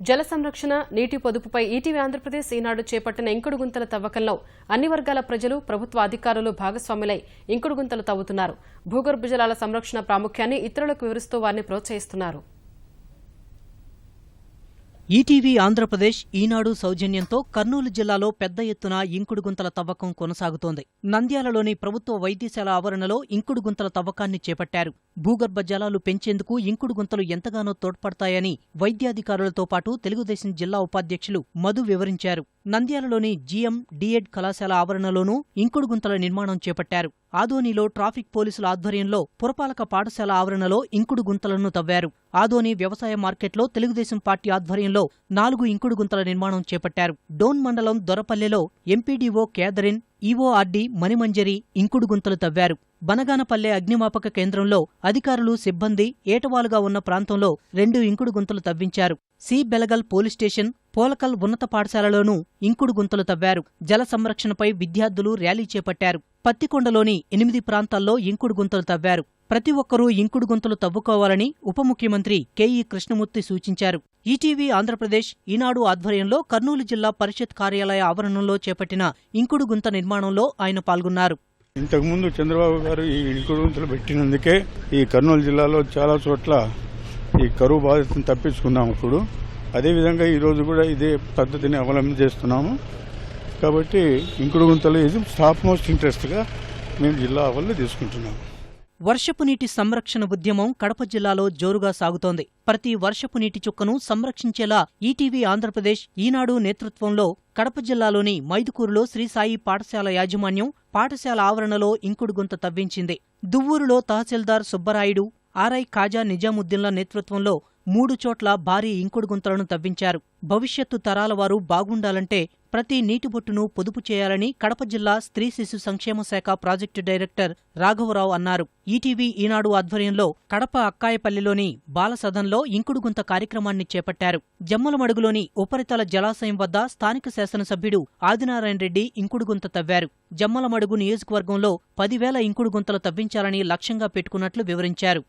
జల సంరక్షణ నీటి పొదుపుపై ఈటీవీ ఆంధ్రప్రదేశ్ ఈనాడు చేపట్టిన ఇంకుడు గుంతల తవ్వకంలో అన్ని వర్గాల ప్రజలు ప్రభుత్వ అధికారులు భాగస్వాములై ఇంకుడు గుంతలు తవ్వుతున్నారు. భూగర్భ జలాల సంరక్షణ ప్రాముఖ్యాన్ని ఇతరులకు వివరిస్తూ వారిని ప్రోత్సహిస్తున్నారు. ఈటీవీ ఆంధ్రప్రదేశ్ ఈనాడు సౌజన్యంతో కర్నూలు జిల్లాలో పెద్ద ఎత్తున ఇంకుడు గుంతల తవ్వకం కొనసాగుతోంది. నంద్యాలలోని ప్రభుత్వ వైద్యశాల ఆవరణలో ఇంకుడు గుంతల తవ్వకాన్ని చేపట్టారు. భూగర్భ జలాలు పెంచేందుకు ఇంకుడు గుంతలు ఎంతగానో తోడ్పడతాయని వైద్యాధికారులతో పాటు తెలుగుదేశం జిల్లా ఉపాధ్యక్షులు మధు వివరించారు. నంద్యాలలోని జీఎం డిఎడ్ కళాశాల ఆవరణలోనూ ఇంకుడు గుంతల నిర్మాణం చేపట్టారు. ఆదోనిలో ట్రాఫిక్ పోలీసుల ఆధ్వర్యంలో పురపాలక పాఠశాల ఆవరణలో ఇంకుడు గుంతలను తవ్వారు. ఆదోని వ్యవసాయ మార్కెట్లో తెలుగుదేశం పార్టీ ఆధ్వర్యంలో నాలుగు ఇంకుడు గుంతల నిర్మాణం చేపట్టారు. డోన్ మండలం దొరపల్లెలో ఎంపీడీఓ కేదరిన్ ఈవోఆర్డీ మణిమంజరి ఇంకుడు గుంతలు తవ్వారు. బనగానపల్లె అగ్నిమాపక కేంద్రంలో అధికారులు సిబ్బంది ఏటవాలుగా ఉన్న ప్రాంతంలో రెండు ఇంకుడు గుంతలు తవ్వించారు. C Belagal police station Polakal ఉన్నత పాఠశాలలోనూ ఇంకుడు గుంతలు తవ్వారు. జల సంరక్షణపై విద్యార్థులు ర్యాలీ చేపట్టారు. పత్తికొండలోని ఎనిమిది ప్రాంతాల్లో ఇంకుడు గుంతలు తవ్వారు. ప్రతి ఒక్కరూ ఇంకుడు గుంతలు తవ్వుకోవాలని ఉప ముఖ్యమంత్రి కెఈ కృష్ణమూర్తి సూచించారు. ఈటీవీ ఆంధ్రప్రదేశ్ ఈనాడు ఆధ్వర్యంలో కర్నూలు జిల్లా పరిషత్ కార్యాలయ ఆవరణంలో చేపట్టిన ఇంకుడు గుంత నిర్మాణంలో ఆయన పాల్గొన్నారు. ఇంతకుముందు చంద్రబాబు గారు ఈ ఇంకుడు గుంతలు పెట్టినందుకే ఈ కర్నూలు జిల్లాలో చాలా చోట్ల ఈ కరువు బాధితులను తప్పించుకున్నాము ఇప్పుడు. అదేవిధంగా ఈరోజు కూడా ఇదే పద్ధతిని అవలంబించేస్తున్నాము కాబట్టి ఇంకుడు గుంతలు ఇది టాప్ మోస్ట్ ఇంట్రెస్ట్గా మేము జిల్లా వాళ్ళు తీసుకుంటున్నాం. వర్షపు నీటి సంరక్షణ ఉద్యమం కడప జిల్లాలో జోరుగా సాగుతోంది. ప్రతి వర్షపు నీటి చుక్కను సంరక్షించేలా ఈటీవీ ఆంధ్రప్రదేశ్ ఈనాడు నేతృత్వంలో కడప జిల్లాలోని మైదుకూరులో శ్రీసాయి పాఠశాల యాజమాన్యం పాఠశాల ఆవరణలో ఇంకుడు గుంత తవ్వించింది. దువ్వూరులో తహసీల్దార్ సుబ్బరాయుడు ఆర్ఐ ఖాజా నిజాముద్దీన్ల నేతృత్వంలో మూడు చోట్ల భారీ ఇంకుడు గుంతలను తవ్వించారు. భవిష్యత్తు తరాల వారు బాగుండాలంటే ప్రతి నీటిబొట్టును పొదుపు చేయాలని కడప జిల్లా స్త్రీ శిశు సంక్షేమ శాఖ ప్రాజెక్టు డైరెక్టర్ రాఘవరావు అన్నారు. ఈటీవీ ఈనాడు ఆధ్వర్యంలో కడప అక్కాయపల్లిలోని బాలసదన్లో ఇంకుడుగుంత కార్యక్రమాన్ని చేపట్టారు. జమ్మలమడుగులోని ఉపరితల జలాశయం వద్ద స్థానిక శాసనసభ్యుడు ఆదినారాయణ రెడ్డి ఇంకుడుగుంత తవ్వారు. జమ్మలమడుగు నియోజకవర్గంలో పదివేల ఇంకుడుగుంతలు తవ్వించాలని లక్ష్యంగా పెట్టుకున్నట్లు వివరించారు.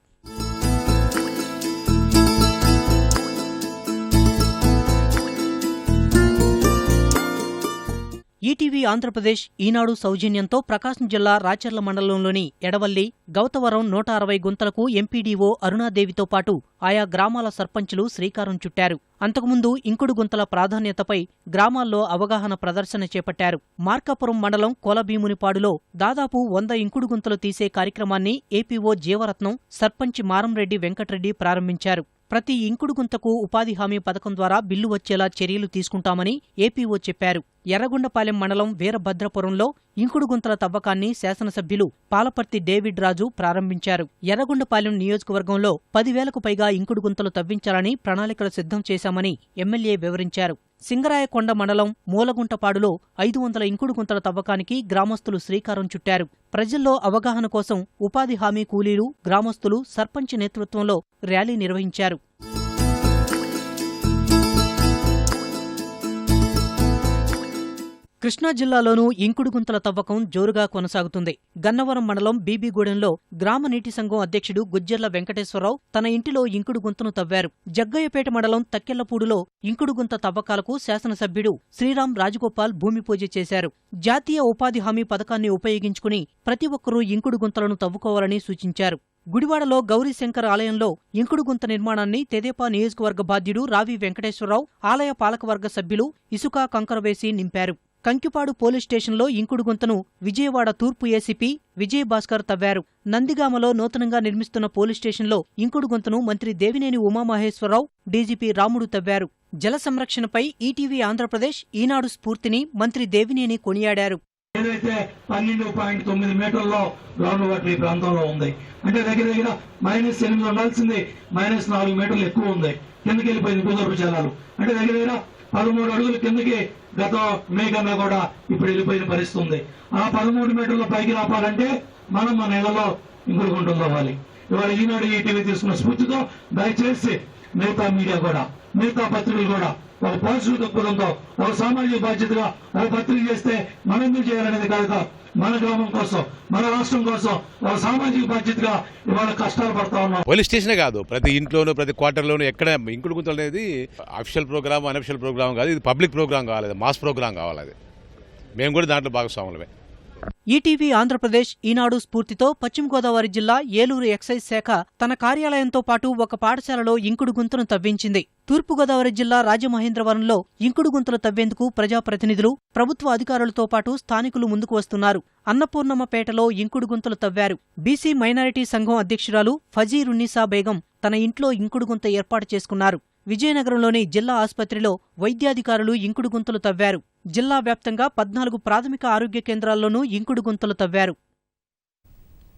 ఈటీవీ ఆంధ్రప్రదేశ్ ఈనాడు సౌజన్యంతో ప్రకాశం జిల్లా రాచర్ల మండలంలోని ఎడవల్లి గౌతవరం నూట అరవై గుంతలకు ఎంపీడీఓ అరుణాదేవితో పాటు ఆయా గ్రామాల సర్పంచులు శ్రీకారం చుట్టారు. అంతకుముందు ఇంకుడు గుంతల ప్రాధాన్యతపై గ్రామాల్లో అవగాహన ప్రదర్శన చేపట్టారు. మార్కాపురం మండలం కోలభీమునిపాడులో దాదాపు వంద ఇంకుడు గుంతలు తీసే కార్యక్రమాన్ని ఏపీఓ జీవరత్నం సర్పంచ్ మారంరెడ్డి వెంకటరెడ్డి ప్రారంభించారు. ప్రతి ఇంకుడు గుంతకు ఉపాధి హామీ పథకం ద్వారా బిల్లు వచ్చేలా చర్యలు తీసుకుంటామని ఏపీఓ చెప్పారు. ఎర్రగొండపాలెం మండలం వీరభద్రపురంలో ఇంకుడు గుంతల తవ్వకాన్ని శాసనసభ్యులు పాలపర్తి డేవిడ్ రాజు ప్రారంభించారు. ఎర్రగొండపాలెం నియోజకవర్గంలో పదివేలకు పైగా ఇంకుడు గుంతలు తవ్వించాలని ప్రణాళికలు సిద్ధం చేశామని ఎమ్మెల్యే వివరించారు. సింగరాయకొండ మండలం మూలగుంటపాడులో ఐదు వందల ఇంకుడు గుంతల తవ్వకానికి గ్రామస్తులు శ్రీకారం చుట్టారు. ప్రజల్లో అవగాహన కోసం ఉపాధి హామీ కూలీలు గ్రామస్తులు సర్పంచ్ నేతృత్వంలో ర్యాలీ నిర్వహించారు. కృష్ణా జిల్లాలోనూ ఇంకుడు గుంతల తవ్వకం జోరుగా కొనసాగుతుంది. గన్నవరం మండలం బీబీగూడెంలో గ్రామ నీటి సంఘం అధ్యక్షుడు గుజ్జర్ల వెంకటేశ్వరరావు తన ఇంటిలో ఇంకుడు గుంతను తవ్వారు. జగ్గయ్యపేట మండలం తక్కెళ్ళపూడిలో ఇంకుడు గుంత తవ్వకాలకు శాసనసభ్యుడు శ్రీరాం రాజగోపాల్ భూమి పూజ చేశారు. జాతీయ ఉపాధి హామీ పథకాన్ని ఉపయోగించుకుని ప్రతి ఒక్కరూ ఇంకుడు గుంతలను తవ్వుకోవాలని సూచించారు. గుడివాడలో గౌరీశంకర్ ఆలయంలో ఇంకుడు గుంత నిర్మాణాన్ని తెదేపా నియోజకవర్గ బాధ్యుడు రావి వెంకటేశ్వరరావు ఆలయ పాలకవర్గ సభ్యులు ఇసుక కంకర వేసి నింపారు. కంకిపాడు పోలీస్ స్టేషన్లో ఇంకుడు గుంతను విజయవాడ తూర్పు ఏసీపీ విజయభాస్కర్ తవ్వారు. నందిగామలో నూతనంగా నిర్మిస్తున్న పోలీస్ స్టేషన్లో ఇంకుడు గుంతను మంత్రి దేవినేని ఉమామహేశ్వరరావు డీజీపీ రాముడు తవ్వారు. జల సంరక్షణపై ఈటీవీ ఆంధ్రప్రదేశ్ ఈనాడు స్ఫూర్తిని మంత్రి దేవినేని కొనియాడారు. ఏదైతే పన్నెండు పాయింట్ తొమ్మిది మీటర్లో గ్రౌండ్ వాటర్ ఈ ప్రాంతంలో ఉంది అంటే దగ్గర దగ్గర మైనస్ ఎనిమిది ఉండాల్సింది మైనస్ నాలుగు మీటర్లు ఎక్కువ ఉంది. కిందకి వెళ్ళిపోయింది కుదరపు జలాలు. అంటే దగ్గర దగ్గర పదమూడు అడుగులు కిందకి గత మే కన్నా కూడా ఇప్పుడు వెళ్ళిపోయిన పరిస్థితి ఉంది ఆ పదమూడు మీటర్ల పైకి రాపాలంటే మనం మన నెలలో ఇంకుడు గుంటలు ఇవాళ ఈనాడు ఈటీవీ తీసుకున్న స్ఫూర్తితో దయచేసి మిగతా మీడియా కూడా మిగతా పత్రికలు కూడా ఒక పాజిటివ్ దృక్పథంతో ఒక సామాజిక బాధ్యతగా ఒక పత్రిక చేస్తే మనం ఎందుకు చేయాలనేది కాదు మన గ్రామం కోసం మన రాష్ట్రం కోసం ఒక సామాజిక బాధ్యతగా ఇవాళ కష్టాలు పడతా ఉన్నాం. పోలీస్ స్టేషన్ కాదు ప్రతి ఇంట్లోనూ ప్రతి క్వార్టర్లోనూ ఎక్కడ ఇంకుడు గుంతలు అనేది అఫీషియల్ ప్రోగ్రామ్ అనఫిషియల్ ప్రోగ్రామ్ కాదు ఇది పబ్లిక్ ప్రోగ్రామ్ కావాలి మాస్ ప్రోగ్రామ్ కావాలి అది. మేము కూడా దాంట్లో భాగస్వాములమే. ఈటీవీ ఆంధ్రప్రదేశ్ ఈనాడు స్ఫూర్తితో పశ్చిమ గోదావరి జిల్లా ఏలూరు ఎక్సైజ్ శాఖ తన కార్యాలయంతో పాటు ఒక పాఠశాలలో ఇంకుడు గుంతను తవ్వించింది. తూర్పుగోదావరి జిల్లా రాజమహేంద్రవరంలో ఇంకుడు గుంతలు తవ్వేందుకు ప్రజాప్రతినిధులు ప్రభుత్వ అధికారులతో పాటు స్థానికులు ముందుకు వస్తున్నారు. అన్నపూర్ణమ్మపేటలో ఇంకుడు గుంతలు తవ్వారు. బీసీ మైనారిటీ సంఘం అధ్యక్షురాలు ఫజీరున్నీసా బేగం తన ఇంట్లో ఇంకుడు గుంత ఏర్పాటు చేసుకున్నారు. విజయనగరంలోని జిల్లా ఆసుపత్రిలో వైద్యాధికారులు ఇంకుడు గుంతలు తవ్వారు. జిల్లా వ్యాప్తంగా పద్నాలుగు ప్రాథమిక ఆరోగ్య కేంద్రాల్లోనూ ఇంకుడు గుంతలు తవ్వారు.